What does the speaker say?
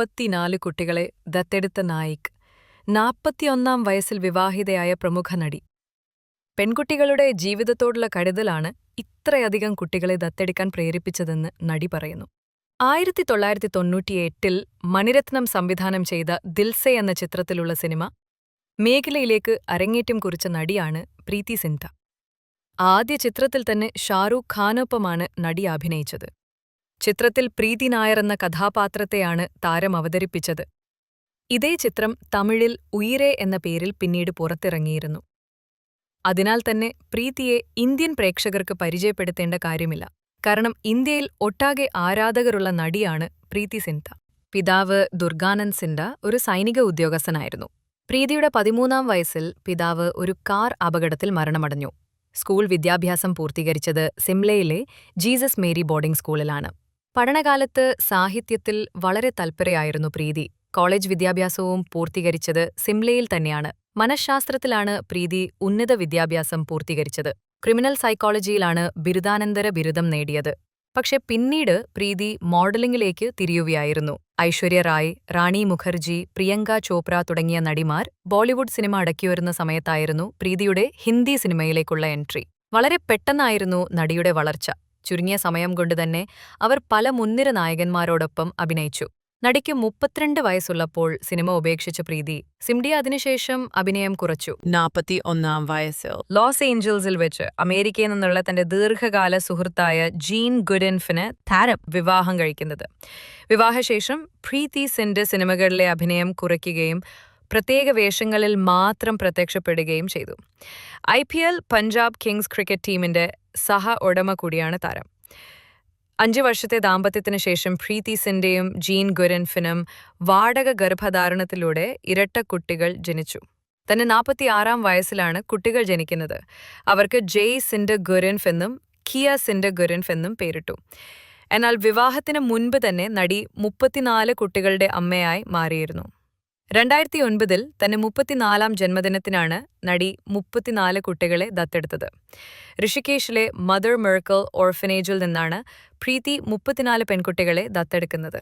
മുപ്പത്തിനാല് കുട്ടികളെ ദത്തെടുത്ത നായിക് നാൽപ്പത്തിയൊന്നാം വയസ്സിൽ വിവാഹിതയായ പ്രമുഖ നടി. പെൺകുട്ടികളുടെ ജീവിതത്തോടുള്ള കരുതലാണ് ഇത്രയധികം കുട്ടികളെ ദത്തെടുക്കാൻ പ്രേരിപ്പിച്ചതെന്ന് നടി പറയുന്നു. ആയിരത്തി തൊള്ളായിരത്തി തൊണ്ണൂറ്റിയെട്ടിൽ മണിരത്നം സംവിധാനം ചെയ്ത ദിൽസെ എന്ന ചിത്രത്തിലുള്ള സിനിമ മേഖലയിലേക്ക് അരങ്ങേറ്റം കുറിച്ച നടിയാണ് പ്രീതി സിൻധ ആദ്യ ചിത്രത്തിൽ തന്നെ ഷാറൂഖ് ഖാനൊപ്പമാണ് നടി അഭിനയിച്ചത്. ചിത്രത്തിൽ പ്രീതി നായർ എന്ന കഥാപാത്രത്തെയാണ് താരം അവതരിപ്പിച്ചത്. ഇതേ ചിത്രം തമിഴിൽ ഉയിരെ എന്ന പേരിൽ പിന്നീട് പുറത്തിറങ്ങിയിരുന്നു. അതിനാൽ തന്നെ പ്രീതിയെ ഇന്ത്യൻ പ്രേക്ഷകർക്ക് പരിചയപ്പെടുത്തേണ്ട കാര്യമില്ല. കാരണം ഇന്ത്യയിൽ ഒട്ടാകെ ആരാധകരുള്ള നടിയാണ് പ്രീതി സിൻത പിതാവ് ദുർഗാനന്ദ് സിൻഡ ഒരു സൈനിക ഉദ്യോഗസ്ഥനായിരുന്നു. പ്രീതിയുടെ പതിമൂന്നാം വയസ്സിൽ പിതാവ് ഒരു കാർ അപകടത്തിൽ മരണമടഞ്ഞു. സ്കൂൾ വിദ്യാഭ്യാസം പൂർത്തീകരിച്ചത് സിംലയിലെ ജീസസ് മേരി ബോർഡിംഗ് സ്കൂളിലാണ്. പഠനകാലത്ത് സാഹിത്യത്തിൽ വളരെ തൽപരയായിരുന്നു പ്രീതി. കോളേജ് വിദ്യാഭ്യാസവും പൂർത്തീകരിച്ചത് സിംലയിൽ തന്നെയാണ്. മനഃശാസ്ത്രത്തിലാണ് പ്രീതി ഉന്നത വിദ്യാഭ്യാസം പൂർത്തീകരിച്ചത്. ക്രിമിനൽ സൈക്കോളജിയിലാണ് ബിരുദാനന്തര ബിരുദം നേടിയത്. പക്ഷെ പിന്നീട് പ്രീതി മോഡലിംഗിലേക്ക് തിരിയുകയായിരുന്നു. ഐശ്വര്യ റായ് റാണി മുഖർജി പ്രിയങ്ക ചോപ്ര തുടങ്ങിയ നടിമാർ ബോളിവുഡ് സിനിമ അടക്കിവരുന്ന സമയത്തായിരുന്നു പ്രീതിയുടെ ഹിന്ദി സിനിമയിലേക്കുള്ള എൻട്രി. വളരെ പെട്ടെന്നായിരുന്നു നടിയുടെ വളർച്ച. ചുരുങ്ങിയ സമയം കൊണ്ട് തന്നെ അവർ പല മുൻനിര നായകന്മാരോടൊപ്പം അഭിനയിച്ചു. നടിക്ക് മുപ്പത്തിരണ്ട് വയസ്സുള്ളപ്പോൾ സിനിമ ഉപേക്ഷിച്ച പ്രീതി സിംഡിയ അതിനുശേഷം അഭിനയം കുറച്ചു. നാൽപ്പത്തി ഒന്നാം വയസ്സിൽ. ലോസ് ഏഞ്ചൽസിൽ വെച്ച് അമേരിക്കയിൽ നിന്നുള്ള തന്റെ ദീർഘകാല സുഹൃത്തായ ജീൻ ഗുഡൻഫിന് താരം വിവാഹം കഴിക്കുന്നത്. വിവാഹശേഷം പ്രീതി സിന്റെ സിനിമകളിലെ അഭിനയം കുറയ്ക്കുകയും പ്രത്യേക വേഷങ്ങളിൽ മാത്രം പ്രത്യക്ഷപ്പെടുകയും ചെയ്തു. I P L Punjab Kings cricket ടീമിന്റെ സഹ ഉടമ കൂടിയാണ് താരം. അഞ്ച് വർഷത്തെ ദാമ്പത്യത്തിന് ശേഷം പ്രീതി സിന്റെയും ജീൻ ഗുരൻഫിനും വാടക ഗർഭധാരണത്തിലൂടെ ഇരട്ട കുട്ടികൾ ജനിച്ചു. തന്നെ നാൽപ്പത്തി ആറാം വയസ്സിലാണ് കുട്ടികൾ ജനിക്കുന്നത്. അവർക്ക് ജെയ് സിൻഡ ഗുരൻഫ് എന്നും കിയ സിൻഡ ഗുരൻഫ് എന്നും പേരിട്ടു. എന്നാൽ വിവാഹത്തിന് മുൻപ് തന്നെ നടി മുപ്പത്തിനാല് കുട്ടികളുടെ അമ്മയായി മാറിയിരുന്നു. രണ്ടായിരത്തി ഒൻപതിൽ തന്റെ മുപ്പത്തിനാലാം ജന്മദിനത്തിനാണ് നടി മുപ്പത്തിനാല് കുട്ടികളെ ദത്തെടുത്തത്. ഋഷികേശിലെ മദർ മെർക്കൽ ഓർഫനേജിൽ നിന്നാണ് പ്രീതി മുപ്പത്തിനാല് പെൺകുട്ടികളെ ദത്തെടുക്കുന്നത്.